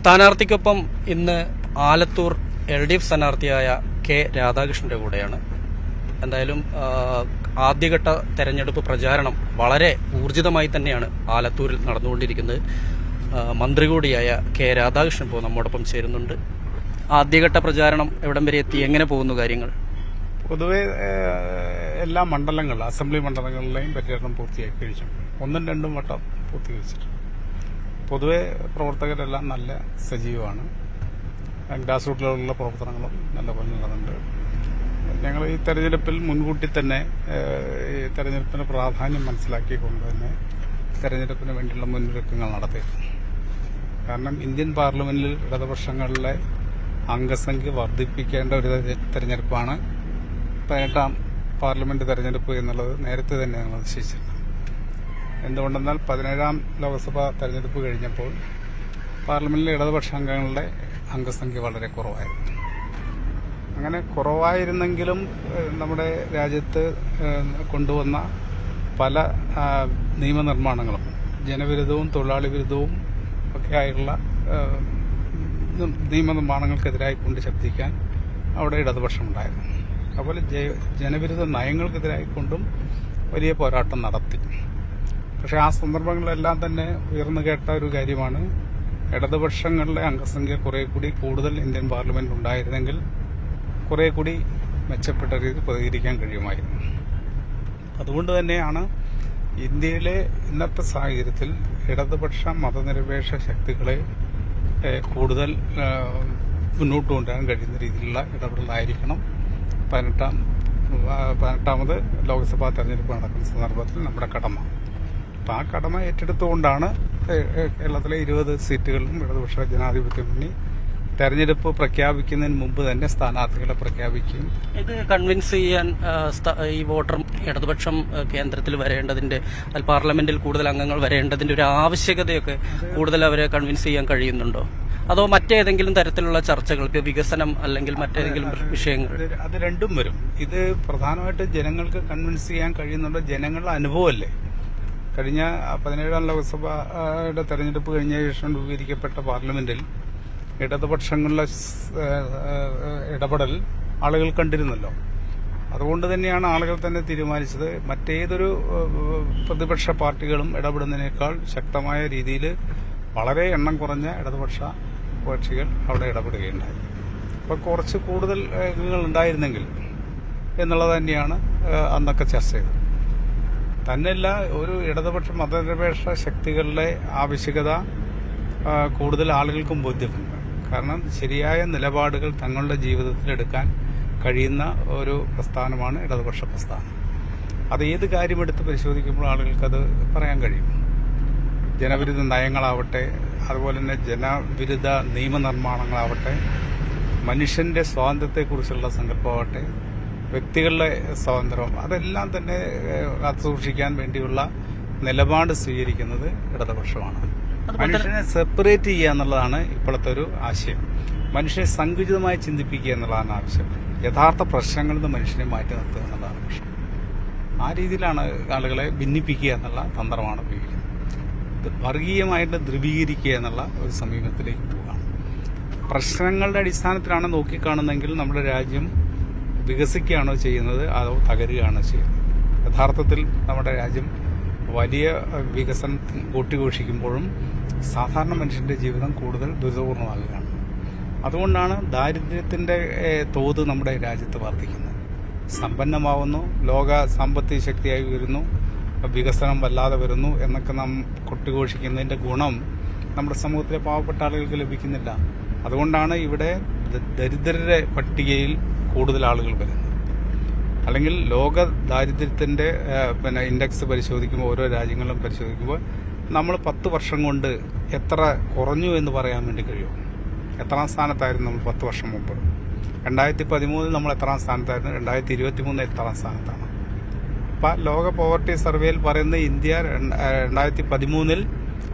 സ്ഥാനാർത്ഥിക്കൊപ്പം ഇന്ന് Alathur L D F സ്ഥാനാർത്ഥിയായ K രാധാകൃഷ്ണന്റെ കൂടെയാണ്. എന്തായാലും ആദ്യഘട്ട തെരഞ്ഞെടുപ്പ് പ്രചാരണം വളരെ ഊർജിതമായി തന്നെയാണ് ആലത്തൂരിൽ നടന്നുകൊണ്ടിരിക്കുന്നത്. മന്ത്രി കൂടിയായ കെ രാധാകൃഷ്ണൻ ഇപ്പോൾ നമ്മോടൊപ്പം ചേരുന്നുണ്ട്. ആദ്യഘട്ട പ്രചാരണം എവിടം വരെ എത്തി? എങ്ങനെ പോകുന്നു കാര്യങ്ങൾ? പൊതുവെ എല്ലാ മണ്ഡലങ്ങളിലും അസംബ്ലി മണ്ഡലങ്ങളിലെയും പര്യടനം പൂർത്തിയാക്കി കഴിഞ്ഞു. ഒന്നും രണ്ടും വട്ടം പൂർത്തീകരിച്ചിട്ടുണ്ട്. പൊതുവെ പ്രവർത്തകരെല്ലാം നല്ല സജീവമാണ്. ഗ്രാസ് റൂട്ടിലുള്ള പ്രവർത്തനങ്ങളും നല്ലപോലെ നടന്നുണ്ട് ഞങ്ങൾ ഈ തെരഞ്ഞെടുപ്പിൽ മുൻകൂട്ടി തന്നെ ഈ തെരഞ്ഞെടുപ്പിന് പ്രാധാന്യം മനസ്സിലാക്കിക്കൊണ്ട് തന്നെ തെരഞ്ഞെടുപ്പിന് വേണ്ടിയുള്ള മുന്നൊരുക്കങ്ങൾ നടത്തി കാരണം ഇന്ത്യൻ പാർലമെന്റിൽ ഇടതുപക്ഷങ്ങളിലെ അംഗസംഖ്യ വർദ്ധിപ്പിക്കേണ്ട ഒരു തെര- തെരഞ്ഞെടുപ്പാണ് പതിനെട്ടാം പാർലമെന്റ് തെരഞ്ഞെടുപ്പ് എന്നുള്ളത് നേരത്തെ തന്നെ ഞങ്ങൾ നിശ്ചയിച്ചിരുന്നു എന്തുകൊണ്ടെന്നാൽ പതിനേഴാം ലോക്സഭ തെരഞ്ഞെടുപ്പ് കഴിഞ്ഞപ്പോൾ പാർലമെന്റിലെ ഇടതുപക്ഷ അംഗങ്ങളുടെ അംഗസംഖ്യ വളരെ കുറവായിരുന്നു. അങ്ങനെ കുറവായിരുന്നെങ്കിലും നമ്മുടെ രാജ്യത്ത് കൊണ്ടുവന്ന പല നിയമനിർമ്മാണങ്ങളും ജനവിരുദ്ധവും തൊഴിലാളി വിരുദ്ധവും ഒക്കെ ആയിട്ടുള്ള നിയമനിർമ്മാണങ്ങൾക്കെതിരായി കൊണ്ട് ശബ്ദിക്കാൻ അവിടെ ഇടതുപക്ഷമുണ്ടായിരുന്നു അതുപോലെ ജനവിരുദ്ധ നയങ്ങൾക്കെതിരായി കൊണ്ടും വലിയ പോരാട്ടം നടത്തി. പക്ഷെ ആ സന്ദർഭങ്ങളിലെല്ലാം തന്നെ ഉയർന്നു കേട്ട ഒരു കാര്യമാണ്. ഇടതുപക്ഷങ്ങളുടെ അംഗസംഖ്യ കുറെ കൂടി കൂടുതൽ ഇന്ത്യൻ പാർലമെന്റ് ഉണ്ടായിരുന്നെങ്കിൽ കുറെ കൂടി മെച്ചപ്പെട്ട രീതിയിൽ പ്രതികരിക്കാൻ കഴിയുമായിരുന്നു. അതുകൊണ്ട് തന്നെയാണ് ഇന്ത്യയിലെ ഇന്നത്തെ സാഹചര്യത്തിൽ ഇടതുപക്ഷ മതനിരപേക്ഷ ശക്തികളെ കൂടുതൽ മുന്നോട്ട് കൊണ്ടുവരാൻ കഴിയുന്ന രീതിയിലുള്ള ഇടപെടലായിരിക്കണം. പതിനെട്ടാം പതിനെട്ടാമത് ലോക്സഭാ തെരഞ്ഞെടുപ്പ് നടക്കുന്ന സന്ദർഭത്തിൽ നമ്മുടെ കടമ. അപ്പം ആ കടമ ഏറ്റെടുത്തുകൊണ്ടാണ് കേരളത്തിലെ ഇരുപത് സീറ്റുകളിലും ഇടതുപക്ഷ ജനാധിപത്യ മുന്നണി തെരഞ്ഞെടുപ്പ് പ്രഖ്യാപിക്കുന്നതിന് മുമ്പ് തന്നെ സ്ഥാനാർത്ഥികളെ പ്രഖ്യാപിക്കും ഇത് കൺവിൻസ് ചെയ്യാൻ ഈ വോട്ടർ ഇടതുപക്ഷം കേന്ദ്രത്തിൽ വരേണ്ടതിന്റെ പാർലമെന്റിൽ കൂടുതൽ അംഗങ്ങൾ വരേണ്ടതിന്റെ ഒരു ആവശ്യകതയൊക്കെ കൂടുതൽ അവരെ കൺവിൻസ് ചെയ്യാൻ കഴിയുന്നുണ്ടോ? അതോ മറ്റേതെങ്കിലും തരത്തിലുള്ള ചർച്ചകൾ വികസനം അല്ലെങ്കിൽ മറ്റേതെങ്കിലും വിഷയങ്ങൾ? അത് അത് രണ്ടും വരും. ഇത് പ്രധാനമായിട്ട് ജനങ്ങൾക്ക് കൺവിൻസ് ചെയ്യാൻ കഴിയുന്നുണ്ടോ? ജനങ്ങളുടെ അനുഭവമല്ലേ? കഴിഞ്ഞ പതിനേഴാം ലോക്സഭയുടെ തെരഞ്ഞെടുപ്പ് കഴിഞ്ഞ ശേഷം രൂപീകരിക്കപ്പെട്ട പാർലമെന്റിൽ ഇടതുപക്ഷങ്ങളുടെ ഇടപെടൽ ആളുകൾ കണ്ടിരുന്നല്ലോ. അതുകൊണ്ട് തന്നെയാണ് ആളുകൾ തന്നെ തീരുമാനിച്ചത് മറ്റേതൊരു പ്രതിപക്ഷ പാർട്ടികളും ഇടപെടുന്നതിനേക്കാൾ ശക്തമായ രീതിയിൽ വളരെ എണ്ണം കുറഞ്ഞ ഇടതുപക്ഷ കക്ഷികൾ അവിടെ ഇടപെടുകയുണ്ടായി. അപ്പോൾ കുറച്ച് കൂടുതൽ ഉണ്ടായിരുന്നെങ്കിൽ എന്നുള്ളത് തന്നെയാണ് അന്നൊക്കെ ചർച്ച ചെയ്തത്. തന്നെയല്ല ഒരു ഇടതുപക്ഷ മതനിരപേക്ഷ ശക്തികളുടെ ആവശ്യകത കൂടുതൽ ആളുകൾക്കും ബോധ്യമുണ്ട്. കാരണം ശരിയായ നിലപാടുകൾ തങ്ങളുടെ ജീവിതത്തിൽ എടുക്കാൻ കഴിയുന്ന ഒരു പ്രസ്ഥാനമാണ് ഇടതുപക്ഷ പ്രസ്ഥാനം. അത് ഏത് കാര്യമെടുത്ത് പരിശോധിക്കുമ്പോൾ ആളുകൾക്കത് പറയാൻ കഴിയും. ജനവിരുദ്ധ നയങ്ങളാവട്ടെ അതുപോലെ തന്നെ ജനവിരുദ്ധ നിയമനിർമ്മാണങ്ങളാവട്ടെ മനുഷ്യന്റെ സ്വാതന്ത്ര്യത്തെക്കുറിച്ചുള്ള സങ്കല്പമാവട്ടെ വ്യക്തികളുടെ സ്വാതന്ത്ര്യം. അതെല്ലാം തന്നെ കാത്തുസൂക്ഷിക്കാൻ വേണ്ടിയുള്ള നിലപാട് സ്വീകരിക്കുന്നത് ഇടതുപക്ഷമാണ്. മനുഷ്യനെ സെപ്പറേറ്റ് ചെയ്യുക എന്നുള്ളതാണ് ഇപ്പോഴത്തെ ഒരു ആശയം. മനുഷ്യനെ സങ്കുചിതമായി ചിന്തിപ്പിക്കുക എന്നുള്ളതാണ് ആവശ്യം. യഥാർത്ഥ പ്രശ്നങ്ങളിൽ നിന്ന് മനുഷ്യനെ മാറ്റി നിർത്തുക എന്നുള്ളതാണ് പ്രശ്നം. ആ രീതിയിലാണ് ആളുകളെ ഭിന്നിപ്പിക്കുക എന്നുള്ള തന്ത്രമാണ് ഉപയോഗിക്കുന്നത്. വർഗീയമായിട്ട് ധ്രുവീകരിക്കുക എന്നുള്ള ഒരു സമീപത്തിലേക്ക് പോവുകയാണ്. പ്രശ്നങ്ങളുടെ അടിസ്ഥാനത്തിലാണ് നോക്കിക്കാണുന്നതെങ്കിൽ നമ്മുടെ രാജ്യം വികസിക്കുകയാണോ ചെയ്യുന്നത്? അതോ തകരുകയാണോ ചെയ്യുന്നത്? യഥാർത്ഥത്തിൽ നമ്മുടെ രാജ്യം വലിയ വികസനം കൂട്ടിഘോഷിക്കുമ്പോഴും സാധാരണ മനുഷ്യന്റെ ജീവിതം കൂടുതൽ ദുരിതപൂർണമാകുകയാണ് അതുകൊണ്ടാണ് ദാരിദ്ര്യത്തിന്റെ തോത് നമ്മുടെ രാജ്യത്ത് വർദ്ധിക്കുന്നത്. സമ്പന്നമാവുന്നു ലോക സാമ്പത്തിക ശക്തിയായി വരുന്നു വികസനം വല്ലാതെ വരുന്നു എന്നൊക്കെ നാം കൊട്ടിഘോഷിക്കുന്നതിന്റെ ഗുണം നമ്മുടെ സമൂഹത്തിലെ പാവപ്പെട്ട ആളുകൾക്ക് ലഭിക്കുന്നില്ല. അതുകൊണ്ടാണ് ഇവിടെ ദരിദ്രരെ ദരിദ്രരുടെ പട്ടികയിൽ കൂടുതൽ ആളുകൾ വരുന്നത്. അല്ലെങ്കിൽ ലോക ദാരിദ്ര്യത്തിന്റെ പിന്നെ ഇൻഡെക്സ് പരിശോധിക്കുമ്പോൾ ഓരോ രാജ്യങ്ങളും പരിശോധിക്കുമ്പോൾ നമ്മൾ പത്ത് വർഷം കൊണ്ട് എത്ര കുറഞ്ഞു എന്ന് പറയാൻ വേണ്ടി കഴിയും. എത്രാം സ്ഥാനത്തായിരുന്നു നമ്മൾ പത്ത് വർഷം മുമ്പ്. രണ്ടായിരത്തി പതിമൂന്നിൽ നമ്മൾ എത്രാം സ്ഥാനത്തായിരുന്നു? രണ്ടായിരത്തി ഇരുപത്തി മൂന്ന് എത്രാം സ്ഥാനത്താണ്. അപ്പം ലോക പോവർട്ടി സർവേയിൽ പറയുന്ന ഇന്ത്യ രണ്ടായിരത്തി പതിമൂന്നിൽ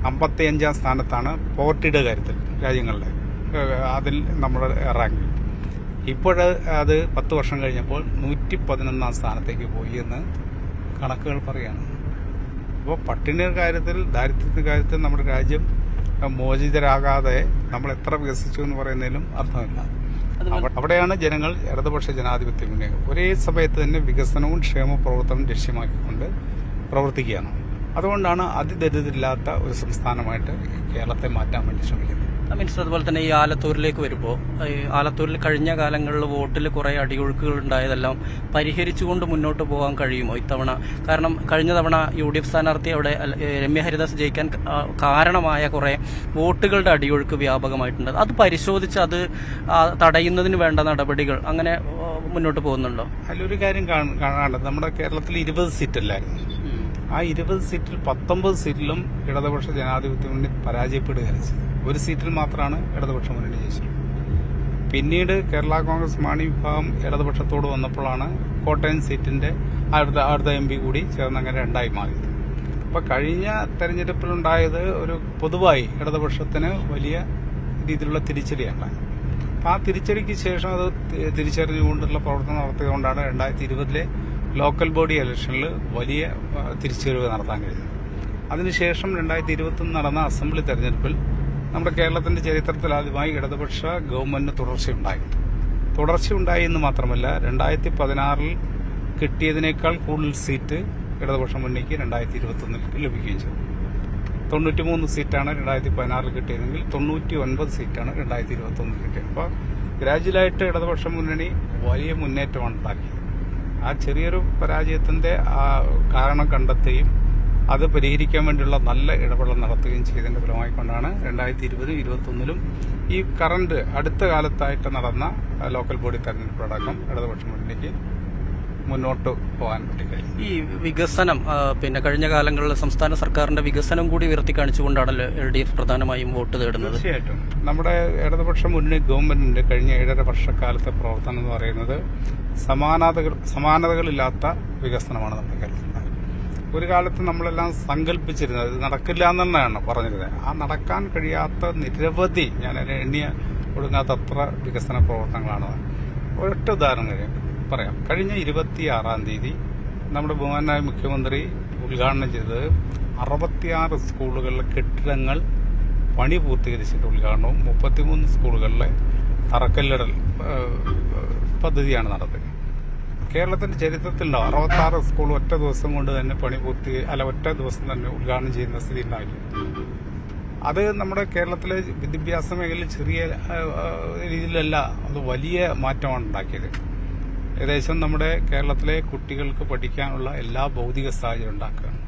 അമ്പത്തി അഞ്ചാം സ്ഥാനത്താണ്. പോവർട്ടിയുടെ കാര്യത്തിൽ രാജ്യങ്ങളുടെ. അതിൽ നമ്മൾ റാങ്ക് ഇപ്പോൾ അത് പത്ത് വർഷം കഴിഞ്ഞപ്പോൾ നൂറ്റി പതിനൊന്നാം സ്ഥാനത്തേക്ക് പോയി എന്ന് കണക്കുകൾ പറയാണ്. അപ്പോൾ പട്ടിണിയുടെ കാര്യത്തിൽ ദാരിദ്ര്യത്തിന്റെ കാര്യത്തിൽ നമ്മുടെ രാജ്യം മോചിതരാകാതെ നമ്മൾ എത്ര വികസിച്ചു എന്ന് പറയുന്നതിലും അർത്ഥമില്ല. അവിടെയാണ് ജനങ്ങൾ ഇടതുപക്ഷ ജനാധിപത്യ മുന്നേ ഒരേ സമയത്ത് തന്നെ വികസനവും ക്ഷേമ പ്രവർത്തനവും ലക്ഷ്യമാക്കിക്കൊണ്ട് പ്രവർത്തിക്കുകയാണ്. അതുകൊണ്ടാണ് അതിദരിദ്രില്ലാത്ത ഒരു സംസ്ഥാനമായിട്ട് കേരളത്തെ മാറ്റാൻ വേണ്ടി ശ്രമിക്കുന്നത്. മീൻസ് അതുപോലെ തന്നെ ഈ ആലത്തൂരിലേക്ക് വരുമ്പോൾ ആലത്തൂരിൽ കഴിഞ്ഞ കാലങ്ങളിൽ വോട്ടിൽ കുറേ അടിയൊഴുക്കുകൾ ഉണ്ടായതെല്ലാം പരിഹരിച്ചുകൊണ്ട് മുന്നോട്ട് പോകാൻ കഴിയുമോ ഇത്തവണ? കാരണം കഴിഞ്ഞ തവണ യു ഡി എഫ് സ്ഥാനാർത്ഥി അവിടെ രമ്യ ഹരിദാസ് ജയിക്കാൻ കാരണമായ കുറേ വോട്ടുകളുടെ അടിയൊഴുക്ക് വ്യാപകമായിട്ടുണ്ട്. അത് പരിശോധിച്ച് അത് തടയുന്നതിന് വേണ്ട നടപടികൾ അങ്ങനെ മുന്നോട്ട് പോകുന്നുണ്ടോ? അതിലൊരു കാര്യം കാണ- കാണാനുള്ളത്. നമ്മുടെ കേരളത്തിൽ ഇരുപത് സീറ്റല്ലായിരുന്നു. ആ ഇരുപത് സീറ്റിൽ പത്തൊമ്പത് സീറ്റിലും ഇടതുപക്ഷ ജനാധിപത്യ മുന്നണി പരാജയപ്പെടുകയാണ് ചെയ്തത് ഒരു സീറ്റിൽ മാത്രമാണ് ഇടതുപക്ഷ മുന്നണി ജയിച്ചത്. പിന്നീട് കേരള കോൺഗ്രസ് മാണി വിഭാഗം ഇടതുപക്ഷത്തോട് വന്നപ്പോഴാണ് കോട്ടയം സീറ്റിന്റെ അടുത്ത അടുത്ത എം പി കൂടി ചേർന്ന് അങ്ങനെ രണ്ടായി മാറിയത്. അപ്പൊ കഴിഞ്ഞ തെരഞ്ഞെടുപ്പിലുണ്ടായത് ഒരു പൊതുവായി ഇടതുപക്ഷത്തിന് വലിയ രീതിയിലുള്ള തിരിച്ചടിയാണ്. അപ്പൊ ആ തിരിച്ചടിക്ക് ശേഷം അത് തിരിച്ചറിഞ്ഞുകൊണ്ടുള്ള പ്രവർത്തനം നടത്തിയതുകൊണ്ടാണ് രണ്ടായിരത്തി ഇരുപതിലെ ലോക്കൽ ബോഡി ഇലക്ഷനിൽ വലിയ തിരിച്ചുവരവ് നടത്താൻ കഴിഞ്ഞു. അതിനുശേഷം രണ്ടായിരത്തി ഇരുപത്തി നടന്ന അസംബ്ലി തെരഞ്ഞെടുപ്പിൽ നമ്മുടെ കേരളത്തിന്റെ ചരിത്രത്തിൽ ആദ്യമായി ഇടതുപക്ഷ ഗവൺമെന്റിന് തുടർച്ചയുണ്ടായി. തുടർച്ചയുണ്ടായി എന്ന് മാത്രമല്ല രണ്ടായിരത്തി പതിനാറിൽ കിട്ടിയതിനേക്കാൾ കൂടുതൽ സീറ്റ് ഇടതുപക്ഷം മുന്നണിക്ക് രണ്ടായിരത്തി ഇരുപത്തൊന്നിൽ ലഭിക്കുകയും ചെയ്തു. തൊണ്ണൂറ്റിമൂന്ന് സീറ്റാണ് രണ്ടായിരത്തി പതിനാറിൽ കിട്ടിയതെങ്കിൽ തൊണ്ണൂറ്റി ഒൻപത് സീറ്റാണ് രണ്ടായിരത്തി ഇരുപത്തി ഒന്നിൽ കിട്ടിയത്. അപ്പോൾ ഗ്രാജുവലായിട്ട് ഇടതുപക്ഷ മുന്നണി വലിയ മുന്നേറ്റമാണ് ഉണ്ടാക്കിയത്. ആ ചെറിയൊരു പരാജയത്തിന്റെ ആ കാരണം കണ്ടെത്തുകയും അത് പരിഹരിക്കാൻ വേണ്ടിയുള്ള നല്ല ഇടപെടൽ നടത്തുകയും ചെയ്തതിന്റെ ഫലമായിക്കൊണ്ടാണ് രണ്ടായിരത്തി ഇരുപതും ഇരുപത്തൊന്നിലും ഈ കറണ്ട് അടുത്ത കാലത്തായിട്ട് നടന്ന ലോക്കൽ ബോഡി തെരഞ്ഞെടുപ്പടക്കം ഇടതുപക്ഷ മുന്നണിക്ക് മുന്നോട്ട് പോകാൻ പറ്റില്ല ഈ വികസനം പിന്നെ കഴിഞ്ഞ കാലങ്ങളിൽ സംസ്ഥാന സർക്കാരിന്റെ വികസനം കൂടി ഉയർത്തി കാണിച്ചുകൊണ്ടാണല്ലോ എൽ ഡി എഫ് പ്രധാനമായും വോട്ട് തേടുന്നത്. തീർച്ചയായിട്ടും. നമ്മുടെ ഇടതുപക്ഷ മുന്നണി ഗവൺമെന്റിന്റെ കഴിഞ്ഞ ഏഴര വർഷക്കാലത്തെ പ്രവർത്തനം എന്ന് പറയുന്നത് സമാനതകൾ സമാനതകളില്ലാത്ത വികസനമാണ് നമ്മുടെ കേരളത്തിൽ ഒരു കാലത്ത് നമ്മളെല്ലാം സങ്കല്പിച്ചിരുന്നത് ഇത് നടക്കില്ല എന്നാണ് പറഞ്ഞത് പറഞ്ഞിരുന്നത്. ആ നടക്കാൻ കഴിയാത്ത നിരവധി ഞാൻ എണ്ണിയ എണ്ണിയ ഒടുങ്ങാത്തത്ര വികസന പ്രവർത്തനങ്ങളാണ്. ഒരൊറ്റ ഉദാഹരണം കഴിയും പറയാം. കഴിഞ്ഞ ഇരുപത്തിയാറാം തീയതി നമ്മുടെ ബഹുമാനായ മുഖ്യമന്ത്രി ഉദ്ഘാടനം ചെയ്തത് അറുപത്തിയാറ് സ്കൂളുകളിലെ കെട്ടിടങ്ങൾ പണി പൂർത്തീകരിച്ചിട്ട് ഉദ്ഘാടനവും മുപ്പത്തിമൂന്ന് സ്കൂളുകളിലെ തറക്കല്ലിടൽ പദ്ധതിയാണ് നടത്തുക കേരളത്തിന്റെ ചരിത്രത്തിലുണ്ടോ അറുപത്തി ആറ് സ്കൂൾ ഒറ്റ ദിവസം കൊണ്ട് തന്നെ പണി പൂർത്തി അല്ല ഒറ്റ ദിവസം തന്നെ ഉദ്ഘാടനം ചെയ്യുന്ന സ്ഥിതി ഉണ്ടായില്ല. അത് നമ്മുടെ കേരളത്തിലെ വിദ്യാഭ്യാസ മേഖലയിൽ ചെറിയ രീതിയിലല്ല അത് വലിയ മാറ്റമാണ് ഉണ്ടാക്കിയത്. ഏകദേശം നമ്മുടെ കേരളത്തിലെ കുട്ടികൾക്ക് പഠിക്കാനുള്ള എല്ലാ ഭൗതിക സാഹചര്യം ഉണ്ടാക്കുകയാണ്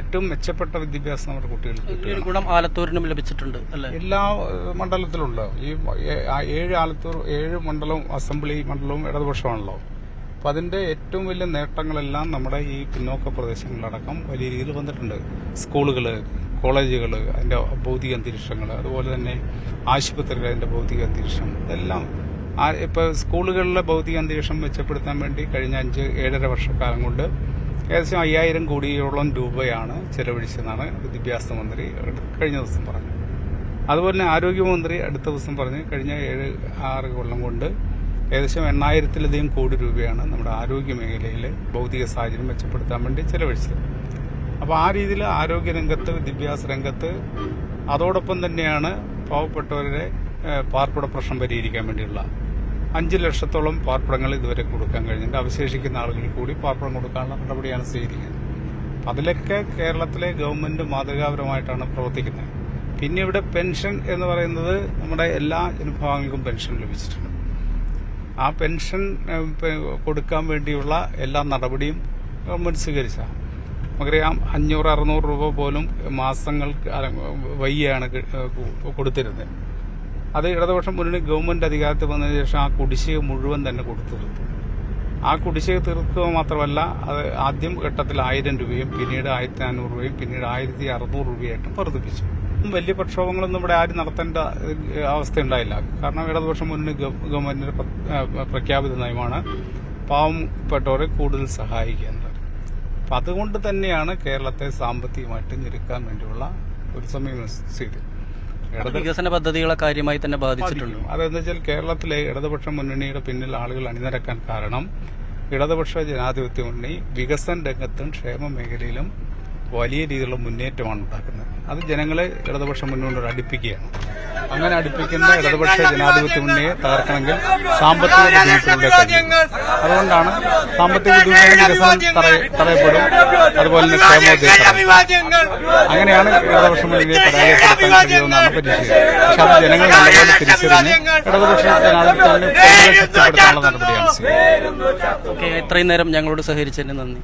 ഏറ്റവും മെച്ചപ്പെട്ട വിദ്യാഭ്യാസം നമ്മുടെ കുട്ടികൾക്ക് ഗുണം ആലത്തൂരിനും ലഭിച്ചിട്ടുണ്ട് എല്ലാ മണ്ഡലത്തിലുണ്ട്. ഈ ഏഴ് ആലത്തൂർ ഏഴ് മണ്ഡലവും അസംബ്ലി മണ്ഡലവും ഇടതുപക്ഷമാണല്ലോ. അപ്പൊ അതിന്റെ ഏറ്റവും വലിയ നേട്ടങ്ങളെല്ലാം നമ്മുടെ ഈ പിന്നോക്ക പ്രദേശങ്ങളിലടക്കം വലിയ രീതിയിൽ വന്നിട്ടുണ്ട്. സ്കൂളുകൾ കോളേജുകൾ അതിന്റെ ഭൗതിക അന്തരീക്ഷങ്ങൾ അതുപോലെ തന്നെ ആശുപത്രികൾ അതിന്റെ ഭൗതിക അന്തരീക്ഷം ഇതെല്ലാം ആ- ഇപ്പൊ സ്കൂളുകളിലെ ഭൗതിക അന്തരീക്ഷം മെച്ചപ്പെടുത്താൻ വേണ്ടി കഴിഞ്ഞ അഞ്ച് ഏഴര വർഷക്കാലം കൊണ്ട് ഏകദേശം അയ്യായിരം കോടിയോളം രൂപയാണ് ചെലവഴിച്ചതെന്നാണ് വിദ്യാഭ്യാസ മന്ത്രി കഴിഞ്ഞ ദിവസം പറഞ്ഞത്. അതുപോലെ തന്നെ ആരോഗ്യമന്ത്രി അടുത്ത ദിവസം പറഞ്ഞ് കഴിഞ്ഞ ഏഴ് ആറ് കൊല്ലം കൊണ്ട് ഏകദേശം എണ്ണായിരത്തിലധികം കോടി രൂപയാണ് നമ്മുടെ ആരോഗ്യ മേഖലയിൽ ഭൗതിക സാഹചര്യം മെച്ചപ്പെടുത്താൻ വേണ്ടി ചെലവഴിച്ചത്. അപ്പോൾ ആ രീതിയിൽ ആരോഗ്യ രംഗത്ത് വിദ്യാഭ്യാസ രംഗത്ത് അതോടൊപ്പം തന്നെയാണ് പാവപ്പെട്ടവരുടെ പാർപ്പിട പ്രശ്നം പരിഹരിക്കാൻ വേണ്ടിയുള്ള അഞ്ച് ലക്ഷത്തോളം പാർപ്പിടങ്ങൾ ഇതുവരെ കൊടുക്കാൻ കഴിഞ്ഞിട്ടുണ്ട്. അവശേഷിക്കുന്ന ആളുകൾ കൂടി പാർപ്പിടം കൊടുക്കാനുള്ള നടപടിയാണ് സ്വീകരിക്കുന്നത്. അതിലൊക്കെ കേരളത്തിലെ ഗവൺമെന്റ് മാതൃകാപരമായിട്ടാണ് പ്രവർത്തിക്കുന്നത്. പിന്നെ ഇവിടെ പെൻഷൻ എന്ന് പറയുന്നത് നമ്മുടെ എല്ലാ ജനവിഭാഗങ്ങൾക്കും പെൻഷൻ ലഭിച്ചിട്ടുണ്ട്. ആ പെൻഷൻ കൊടുക്കാൻ വേണ്ടിയുള്ള എല്ലാ നടപടിയും ഗവൺമെന്റ് സ്വീകരിച്ചാണ് നമുക്കറിയാം അഞ്ഞൂറ് അറുന്നൂറ് രൂപ പോലും മാസങ്ങൾക്ക് വയ്യാണ് കൊടുത്തിരുന്നത്. അത് ഇടതുപക്ഷം മുന്നണി ഗവൺമെന്റ് അധികാരത്തിൽ വന്നതിന് ശേഷം ആ കുടിശ്ശിക മുഴുവൻ തന്നെ കൊടുത്തു തീർത്തു ആ കുടിശ്ശിക തീർക്കുക മാത്രമല്ല അത് ആദ്യം ഘട്ടത്തിൽ ആയിരം രൂപയും പിന്നീട് ആയിരത്തി അഞ്ഞൂറ് രൂപയും പിന്നീട് ആയിരത്തി അറുന്നൂറ് രൂപയായിട്ടും വർദ്ധിപ്പിച്ചു. വലിയ പ്രക്ഷോഭങ്ങളൊന്നും ഇവിടെ ആരും നടത്തേണ്ട ഏഹ്, അവസ്ഥ ഉണ്ടായില്ല. കാരണം ഇടതുപക്ഷം മുന്നണി ഗവൺമെന്റിന്റെ പ്ര- പ്രഖ്യാപിത നയമാണ് പാവപ്പെട്ടവരെ കൂടുതൽ സഹായിക്കുക എന്നുള്ളത്. അപ്പൊ അതുകൊണ്ട് തന്നെയാണ് കേരളത്തെ സാമ്പത്തികമായിട്ട് ഞെരുക്കാൻ വേണ്ടിയുള്ള ഒരു ചെയ്തത് അത് വികസന പദ്ധതികളെ കാര്യമായി തന്നെ ബാധിച്ചിട്ടുണ്ട്. അതെന്താ അതെന്ന് വെച്ചാൽ കേരളത്തിലെ ഇടതുപക്ഷ മുന്നണിയുടെ പിന്നിൽ ആളുകൾ അണിനിരക്കാൻ കാരണം ഇടതുപക്ഷ ജനാധിപത്യ മുന്നണി വികസന രംഗത്തും ക്ഷേമ മേഖലയിലും വലിയ രീതിയിലുള്ള മുന്നേറ്റമാണ് ഉണ്ടാക്കുന്നത്. അത് ജനങ്ങളെ ഇടതുപക്ഷം മുന്നോട്ട് അടുപ്പിക്കുകയാണ്. അങ്ങനെ അടുപ്പിക്കുന്ന ഇടതുപക്ഷ ജനാധിപത്യ മുന്നേ തകർക്കണമെങ്കിൽ സാമ്പത്തിക ബുദ്ധിമുട്ടിലൂടെ കഴിയും. അതുകൊണ്ടാണ് സാമ്പത്തിക ബുദ്ധിമുട്ടുകൾ വികസനം തടയ- തടയപ്പെടും. അതുപോലെ തന്നെ ക്ഷേമോദ്ദേശം അങ്ങനെയാണ് ഇടതുപക്ഷ മുന്നേ പരാജയപ്പെടുത്താൻ കഴിയുമെന്നാണ് പ്രതീക്ഷിക്കുന്നത് പക്ഷെ അത് ജനങ്ങൾ നല്ലപോലെ തിരിച്ചറിഞ്ഞ് ഇടതുപക്ഷ ജനാധിപത്യത്തെ കൂടുതൽ ശക്തിപ്പെടുത്താനുള്ള നടപടിയാണ് ഇത്രയും നേരം ഞങ്ങളോട് സഹകരിച്ചതിന് നന്ദി.